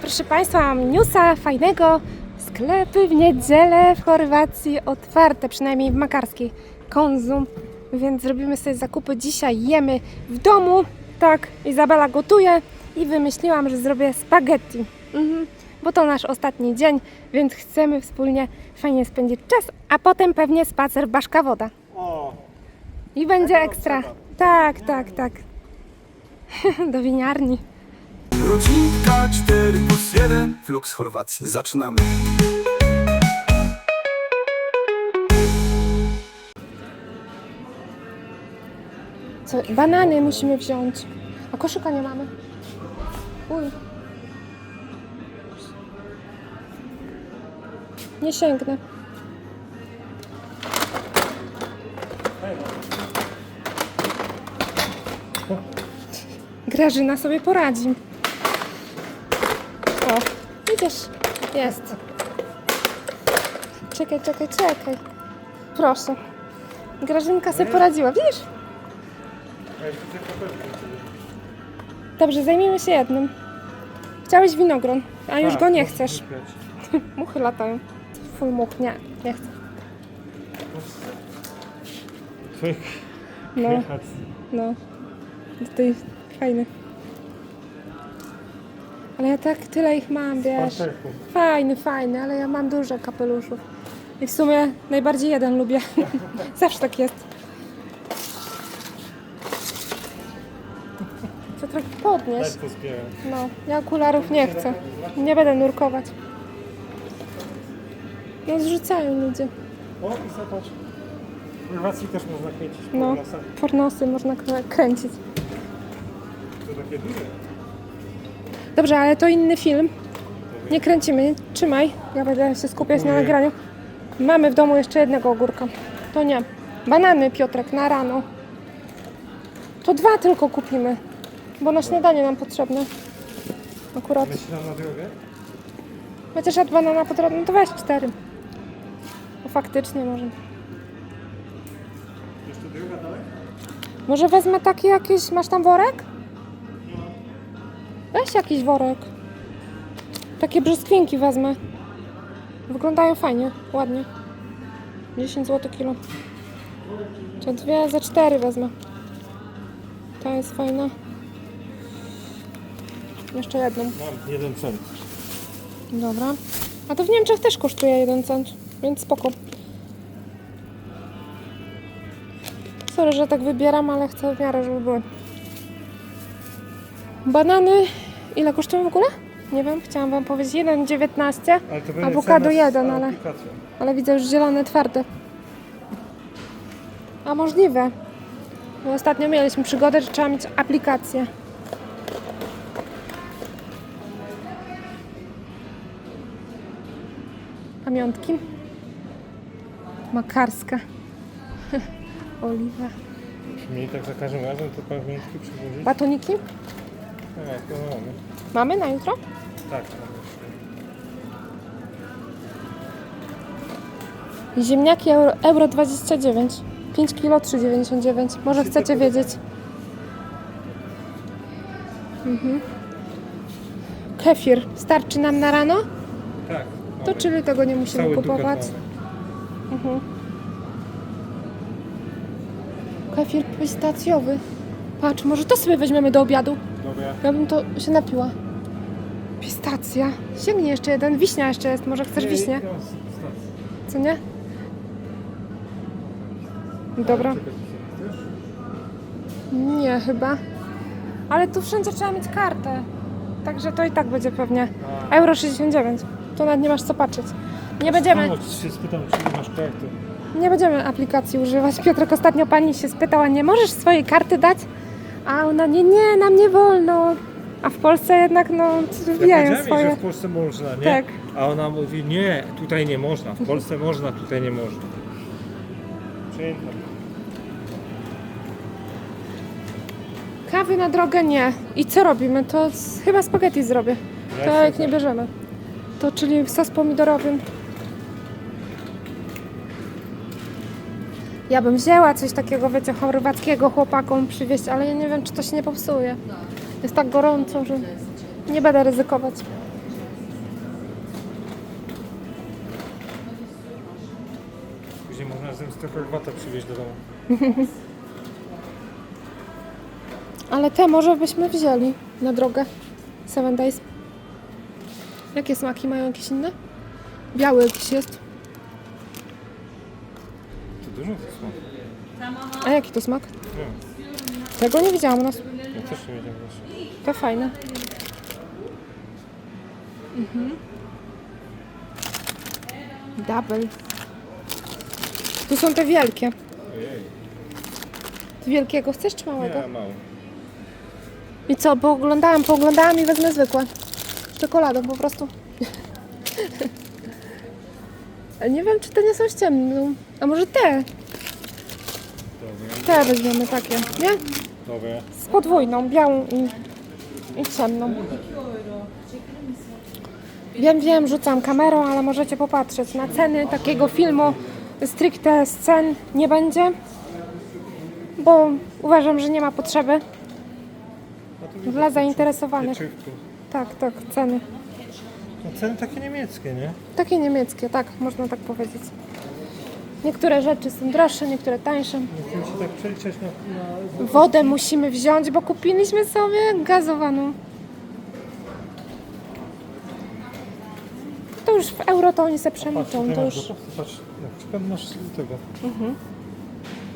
Proszę Państwa, mam newsa fajnego. Sklepy w niedzielę w Chorwacji otwarte, przynajmniej w Makarskiej. Konzum, więc zrobimy sobie zakupy dzisiaj. Jemy w domu, tak. Izabela gotuje i wymyśliłam, że zrobię spaghetti. Mhm. Bo to nasz ostatni dzień, więc chcemy wspólnie fajnie spędzić czas, a potem pewnie spacer Baszka Woda. O, I będzie ekstra. Tak, tak, tak. Do winiarni. Rodzinka 4 plus 1 Flux Chorwacji. Zaczynamy. Co, banany musimy wziąć. A koszyka nie mamy. Uj. Nie sięgnę. Grażyna sobie poradzi. Jest. Czekaj, czekaj, czekaj. Proszę. Grażynka sobie poradziła, widzisz? Dobrze, zajmijmy się jednym. Chciałeś winogron, a już Tak, go nie chcesz. Muchy latają. Full much, nie, nie chcę. No, no. Tutaj fajny. Ale ja tak tyle ich mam, wiesz. Fajny, fajny, ale ja mam dużo kapeluszów. I w sumie najbardziej jeden lubię. Zawsze tak jest. Co trochę podnieś. Tak. No, ja okularów nie chcę. Nie będę nurkować. No zrzucają ludzie. O, i zobacz. W Chorwacji też można kręcić No, pornosy można krę- kręcić. To takie duże. Dobrze, ale to inny film. Nie kręcimy. Trzymaj. Ja będę się skupiać na nagraniu. Mamy w domu jeszcze jednego ogórka. To nie. Banany, Piotrek, na rano. To dwa tylko kupimy. Bo na śniadanie nam potrzebne. Akurat. Myślę na drogę? Chociaż ja banana potrzebne, no to weź cztery. No faktycznie może. Jeszcze droga dalej? Może wezmę taki jakiś, masz tam worek? Weź jakiś worek. Takie brzoskwinki wezmę. Wyglądają fajnie, ładnie. 10 zł kilo. To dwie za cztery wezmę. Ta jest fajna. Jeszcze jedną. Mam jeden cent. Dobra. A to w Niemczech też kosztuje 1 cent, więc spoko. Sorry, że tak wybieram, ale chcę w miarę, żeby były. Banany, ile kosztują w ogóle? Nie wiem, chciałam wam powiedzieć 1,19, Ale to będzie Awokado cena z jeden, ale- aplikacją. ale widzę już zielone twarde. A możliwe. Bo ostatnio mieliśmy przygodę, że trzeba mieć aplikację. Pamiątki. Makarska. Oliwa. Mieli tak za każdym razem te pamiętki przywozić? Batoniki? Tak, mamy. Mamy na jutro? Tak, mamy. Ziemniaki euro, euro 29. 5 kg 3,99. Może chcecie wiedzieć. Mhm. Kefir. Starczy nam na rano? Tak. To czyli tego nie musimy Cały kupować. Mhm. Kefir pistacjowy. Patrz, może to sobie weźmiemy do obiadu. Ja bym to się napiła. Pistacja. Sięgnie jeszcze jeden. Wiśnia jeszcze jest. Może chcesz wiśnię? Co nie? Dobra. Nie, chyba. Ale tu wszędzie trzeba mieć kartę. Także to i tak będzie pewnie. A. Euro 69. To nawet nie masz co patrzeć. Nie będziemy, się spytam, czy nie masz karty. nie będziemy aplikacji używać. Piotrek ostatnio pani się spytała, nie możesz swojej karty dać? A ona, nie, nie, nam nie wolno. A w Polsce jednak, no, Ja wbijają powiedziałem jej, że swoje. w Polsce można, nie? Tak. A ona mówi, nie, tutaj nie można. W Polsce można, tutaj nie można. Kawy na drogę nie. I co robimy? To z, chyba spaghetti zrobię. Ja To się jak nie bierzemy. To czyli sos pomidorowy. Ja bym wzięła coś takiego, wiecie, chorwackiego chłopakom przywieźć, ale ja nie wiem, czy to się nie popsuje. Jest tak gorąco, że nie będę ryzykować. Później można z tym przywieźć do domu. Ale te może byśmy wzięli na drogę. Seven Days. Jakie smaki mają jakieś inne? Biały jakiś jest. Dużo to smak. A jaki to smak? Nie wiem. Tego nie widziałam u nas. Ja też nie wiedziałem właśnie. To fajne. Mhm. Double. Tu są te wielkie. Ojej. Ty wielkiego chcesz czy małego? Nie, mało. I co, pooglądałam, pooglądałam i wezmę zwykłe. Z czekoladą po prostu. Ale nie wiem, czy te nie są z ciemną. A może te? Te weźmiemy takie, nie? Dobra. Z podwójną, białą i, i ciemną. Wiem, wiem, rzucam kamerą, ale możecie popatrzeć na ceny takiego filmu. Stricte scen nie będzie, bo uważam, że nie ma potrzeby dla zainteresowanych. Tak, tak, ceny. No ceny takie niemieckie, nie? Takie niemieckie, tak, można tak powiedzieć. Niektóre rzeczy są droższe, niektóre tańsze. Musimy się tak przeliczać na... na... Wodę musimy wziąć, bo kupiliśmy sobie gazowaną. To już w euro to oni se przeliczą, to już... patrz. Przykład masz tego.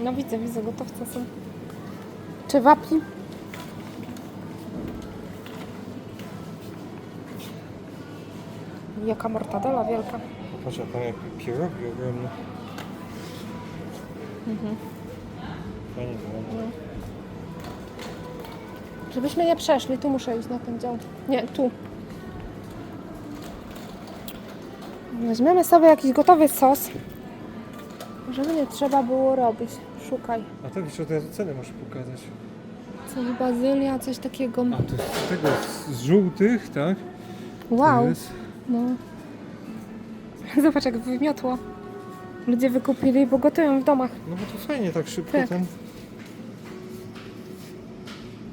No widzę, widzę, gotowce są. Czy wapi? Jaka mortadela wielka. Patrz, tam jak pierogi ogromne. Fajnie to wygląda. Żebyśmy nie przeszli, tu muszę iść na ten dział. Nie, tu. Weźmiemy sobie jakiś gotowy sos, żeby nie trzeba było robić. Szukaj. A tak jeszcze te ceny możesz pokazać. Coś bazylia, coś takiego. A to z tego z, z żółtych, tak? Wow. To jest. No. Zobacz jak wymiotło. Ludzie wykupili, bo gotują w domach. No bo to fajnie tak szybko Tak. ten.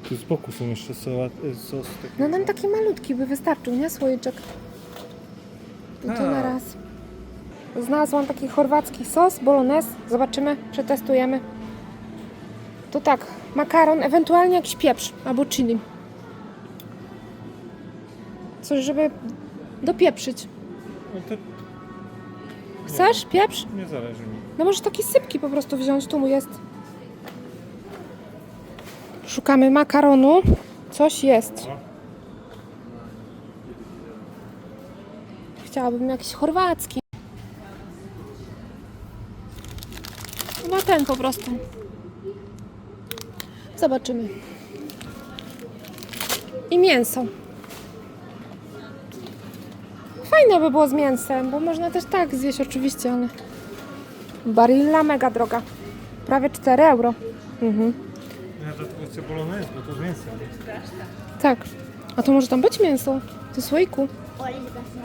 Tu z boku są jeszcze sałat, y, sos taki. No nam taki malutki by wystarczył, nie? Słoiczek. I to Tak. na raz. Znalazłam taki chorwacki sos, bolognese. Zobaczymy, przetestujemy. To tak, makaron, ewentualnie jakiś pieprz albo chili. Coś, żeby dopieprzyć. No to Chcesz pieprz? nie zależy mi. No możesz taki sypki po prostu wziąć, tu mu jest. Szukamy makaronu. Coś jest. No. Chciałabym jakiś chorwacki. No ten po prostu. Zobaczymy. I mięso. Fajne by było z mięsem, bo można też tak zjeść oczywiście, ale... Barilla mega droga. Prawie 4 euro. Mhm. Ja to tylko chcę bolognese, bo to z mięsem. Tak. A to może tam być mięso? Do słoiku.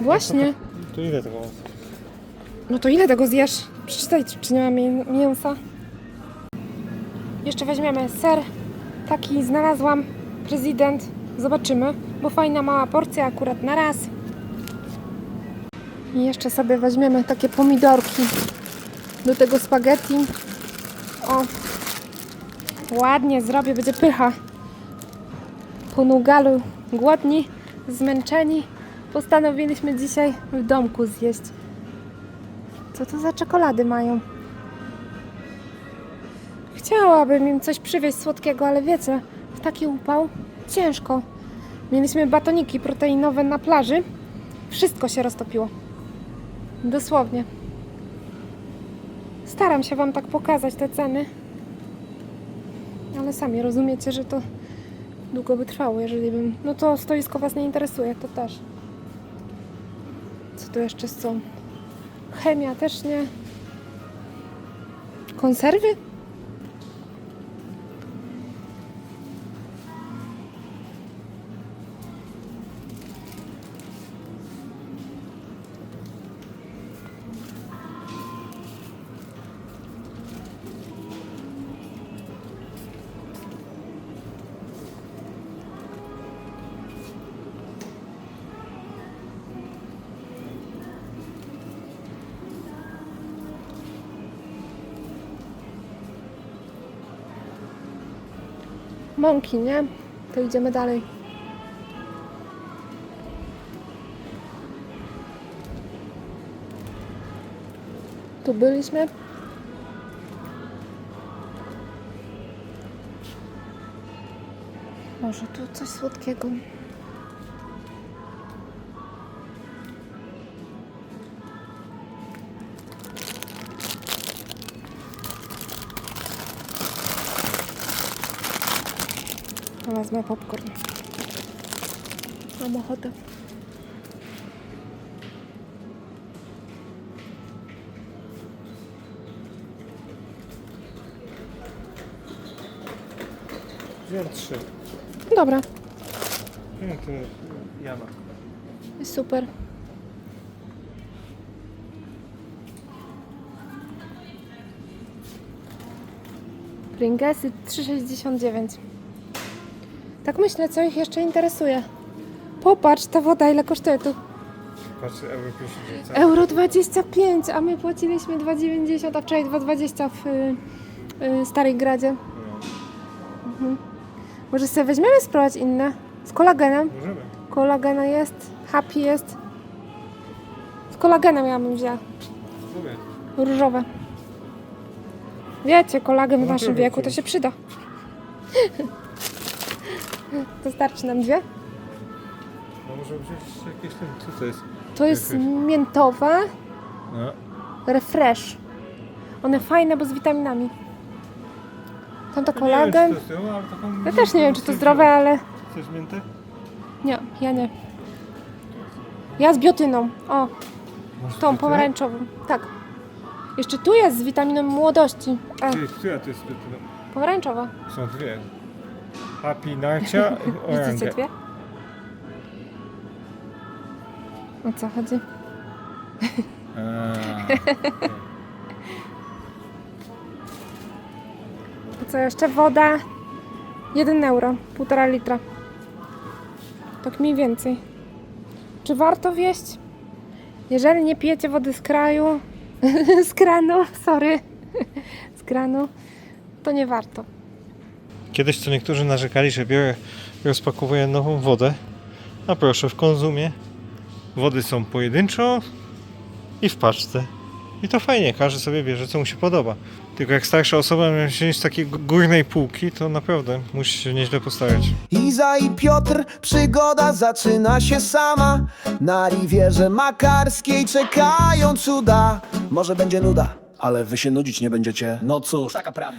Właśnie. To ile tego? No to ile tego zjesz? Przeczytaj, czy nie ma mię- mięsa. Jeszcze weźmiemy ser. Taki znalazłam. Prezydent. Zobaczymy, bo fajna mała porcja akurat na raz. I jeszcze sobie weźmiemy takie pomidorki do tego spaghetti. O, ładnie zrobię, będzie pycha. Po nugalu głodni, zmęczeni. Postanowiliśmy dzisiaj w domku zjeść. Co to za czekolady mają? Chciałabym im coś przywieźć słodkiego, ale wiecie, w taki upał ciężko. Mieliśmy batoniki proteinowe na plaży. Wszystko się roztopiło. Dosłownie. Staram się Wam tak pokazać te ceny. Ale sami rozumiecie, że to długo by trwało, jeżeli bym... No to stoisko Was nie interesuje, to też. Co tu jeszcze są? Chemia też nie. Konserwy? Mąki, nie? To idziemy dalej. Tu byliśmy. Może tu coś słodkiego. Wezmę popcorn. Mam ochotę. Wziąłem trzy. Dobra, Nie, to Jana. super. Pringlesy 3,69. Tak myślę, co ich jeszcze interesuje. Popatrz, ta woda ile kosztuje tu? Patrz, euro 50 Euro 25, a my płaciliśmy 2,90, a wczoraj 2,20 w y, y, Starej Gradzie. No, Może sobie weźmiemy spróbować inne? Z kolagenem. możemy. Kolagena jest, happy jest. Z kolagenem ja bym wzięła. Mówię. Różowe. Wiecie, kolagen w No naszym wieku to się przyda. To starczy nam dwie? No może wziąć jakieś ten, co to jest? To jest Refresh. miętowe, No. refresh. One fajne, bo z witaminami. Tamto To nie wiem, czy kolagen. to jest zdrowe, ale taką- Ja też nie wiem, czy to zdrowe, ale Chcesz miętę? nie, ja nie. Ja z biotyną. O, Masz tą miętę? pomarańczową. Tak. Jeszcze tu jest z witaminą młodości. Ty, która to jest mięta? pomarańczowa. Są dwie. Happy Narcia i Widzicie Orange. dwie? O co chodzi? To co jeszcze? Woda. 1 euro. Półtora litra. Tak mniej więcej. Czy warto wieść? Jeżeli nie pijecie wody z kraju, z kranu, sorry, z kranu, to nie warto. Kiedyś co niektórzy narzekali, że biorę, rozpakowuję nową wodę. A proszę, w konsumie wody są pojedynczo i w paczce. I to fajnie, każdy sobie bierze co mu się podoba. Tylko jak starsza osoba miała wziąć z takiej górnej półki, to naprawdę musi się nieźle postarać. Iza i Piotr, przygoda zaczyna się sama Na Riwierze Makarskiej czekają cuda Może będzie nuda, ale wy się nudzić nie będziecie No cóż, taka prawda